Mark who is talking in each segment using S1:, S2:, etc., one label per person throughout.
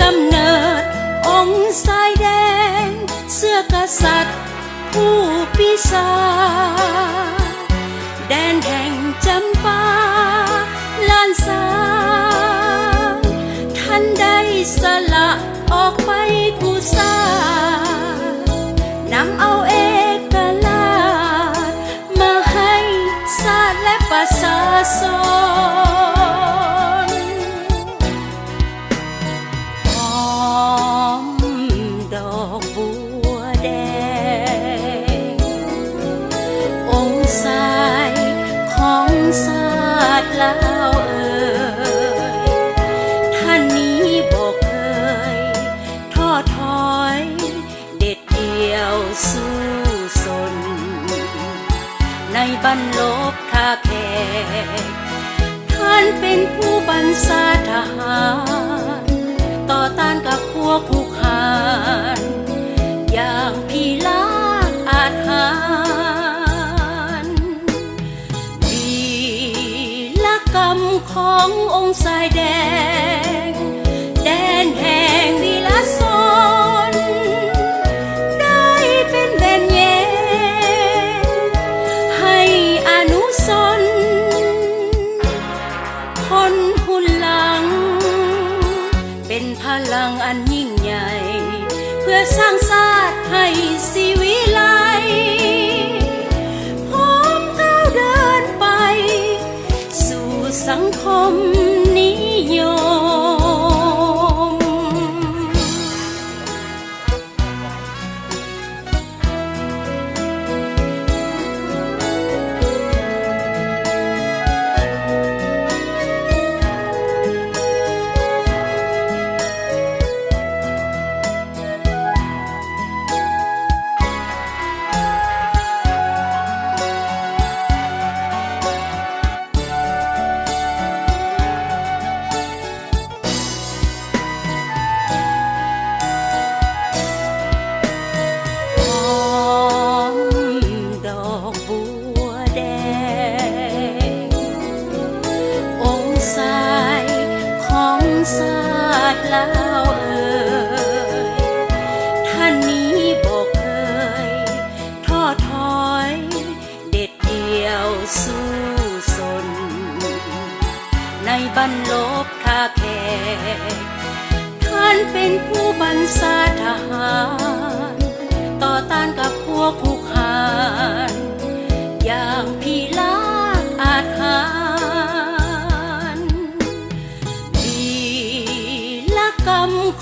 S1: กำเนิด องค์สายแดง เสื้อกษัตริย์ ผู้พิสาแดนแห่ สตร์ลาวเอ่ยท่านนี้บอกเคยท้อถอย เด็ดเดี่ยวสู้สน ในบรรลบท่าแขกท่านเป็นผู้บัญชาทหาร ต่อต้านกับพวกผู้ ขององค์สายแดง แดนแห่งวีลสนได้เป็นแบนแยงให้อนุสรคนหุ่นหลัง เป็นพลังอันยิ่งใหญ่ เพื่อสร้างชาติให้สีวิไล ลาวเอ่ยท่านนี้บอกเคยท้อถอย เด็ดเดี่ยวสู้สน ในบรรลบคาแขกท่านเป็นผู้บรรษาทหาร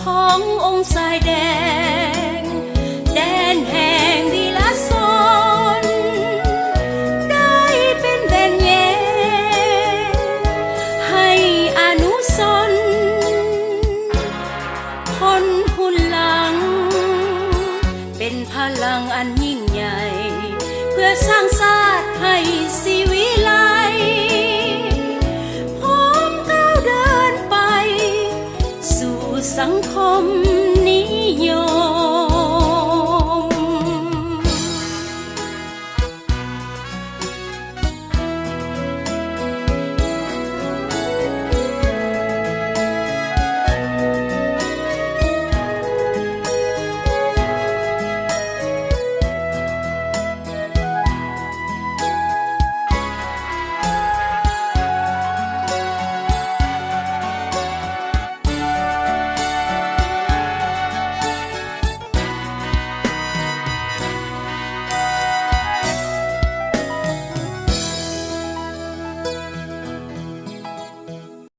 S1: ขององค์สายแดง แดนแห่งวีลสนได้เป็นแบนแยงให้อนุสรณ์คนหุ่นหลัง เป็นพลังอันยิ่งใหญ่ เพื่อสร้างชาติให้สีวิไล สังคม